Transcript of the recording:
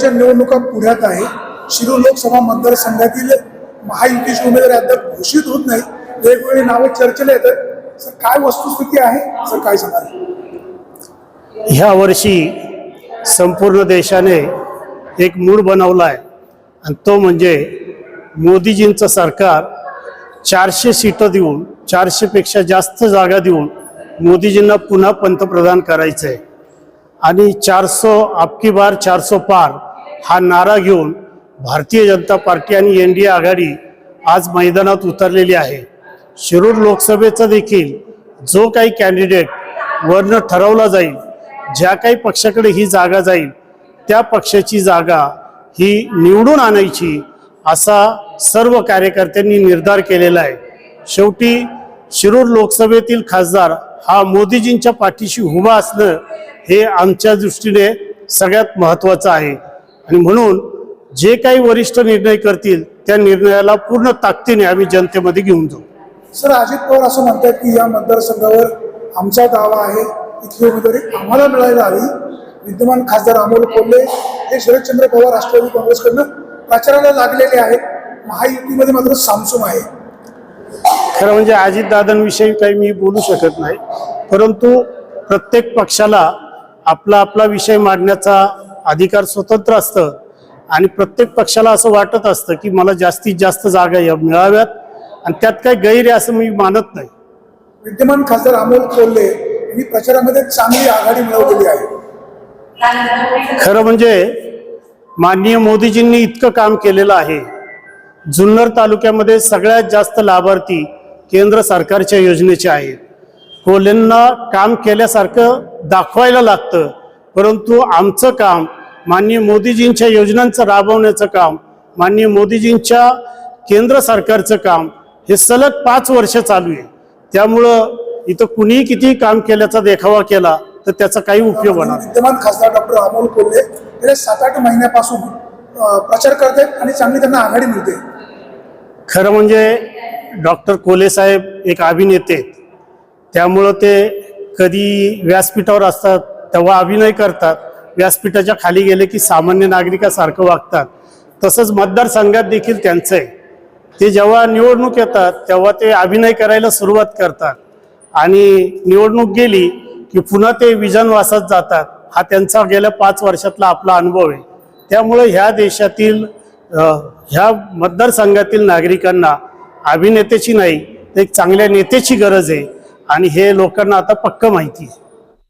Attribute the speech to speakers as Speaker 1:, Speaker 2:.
Speaker 1: लोकसभेच्या निवडणुका पुढ्यात आहे शिरू लोकसभा मतदारसंघातील महायुतीचे उमेदवार अद्याप घोषित होत नाही वेगवेगळी नावं चर्चेला येतात सर काय वस्तुस्थिती आहे? सर काय सांगाल?
Speaker 2: ह्या वर्षी संपूर्ण देशाने एक मूड बनवला आहे आणि तो म्हणजे मोदीजींचं सरकार चारशे सीटं देऊन चारशेपेक्षा जास्त जागा देऊन मोदीजींना पुन्हा पंतप्रधान करायचं आहे आणि चारसो आपकी बार चारसो पार हा नारा घेऊन भारतीय जनता पार्टी आणि एन डी ए आघाडी आज मैदानात उतरलेली आहे. शिरूर लोकसभेचा देखील जो काही कॅन्डिडेट वरनं ठरवला जाईल ज्या काही पक्षाकडे ही जागा जाईल त्या पक्षाची जागा ही निवडून आणायची असा सर्व कार्यकर्त्यांनी निर्धार केलेला आहे. शेवटी शिरूर लोकसभेतील खासदार हा मोदीजींच्या पाठीशी उभा असणं हे आमच्या दृष्टीने सगळ्यात महत्त्वाचं आहे. आणि म्हणून जे काही वरिष्ठ निर्णय करतील त्या निर्णयाला पूर्ण ताकदीने आम्ही जनतेमध्ये घेऊन जाऊ.
Speaker 1: सर अजित पवार असं म्हणतात की या मतदारसंघावर आमचा दावा आहे इथली उमेदवारी आम्हाला मिळायला हवी. विद्यमान खासदार अमोल कोल्हे हे शरदचंद्र पवार राष्ट्रवादी काँग्रेसकडनं प्रचाराला लागलेले आहेत. महायुतीमध्ये मात्र सामसूम आहे.
Speaker 2: खरं म्हणजे अजितदादांविषयी काही मी बोलू शकत नाही परंतु प्रत्येक पक्षाला आपला आपला विषय मांडण्याचा अधिकार स्वतंत्र असतं आणि प्रत्येक पक्षाला असं वाटत असतं की मला जास्तीत जास्त जागा या मिळाव्यात आणि त्यात काही गैर आहे असं मी मानत नाही.
Speaker 1: विद्यमान खासदार अमोल कोल्हे यांनी प्रचारामध्ये चांगली आघाडी मिळवलेली आहे.
Speaker 2: खरं म्हणजे माननीय मोदीजींनी इतकं काम केलेलं आहे. जुन्नर तालुक्यामध्ये सगळ्यात जास्त लाभार्थी केंद्र सरकारच्या योजनेचे आहेत. कोल्हेंना काम केल्यासारखं दाखवायला लागतं. परंतु आमचं काम माननीय मोदीजींच्या योजनांचं राबवण्याचं काम माननीय मोदीजींच्या केंद्र सरकारचं काम हे सलग पाच वर्ष चालू आहे. त्यामुळं इथं कुणीही कितीही काम केल्याचा देखावा केला तर त्याचा काही उपयोग होणार नाही.
Speaker 1: विद्यमान खासदार डॉक्टर अमोल कोल्हे गेल्या सात आठ महिन्यापासून प्रचार करतात आणि चांगली त्यांना आघाडी मिळते.
Speaker 2: खरं म्हणजे डॉक्टर कोले साहेब एक अभिनेते आहेत. त्यामुळं ते कधी व्यासपीठावर असतात तेव्हा अभिनय करतात. व्यासपीठाच्या खाली गेले की सामान्य नागरिकासारखं वागतात. तसंच मतदारसंघात देखील त्यांचं आहे ते जेव्हा निवडणूक येतात तेव्हा ते अभिनय करायला सुरुवात करतात. आणि निवडणूक गेली की पुन्हा ते विजनवासात जातात. हा त्यांचा गेल्या पाच वर्षातला आपला अनुभव आहे. त्यामुळे ह्या देशातील ह्या मतदारसंघातील नागरिकांना अभिनेत्याची नाही तर एक चांगल्या नेत्याची गरज आहे. आणि हे लोकांना आता पक्क माहिती आहे.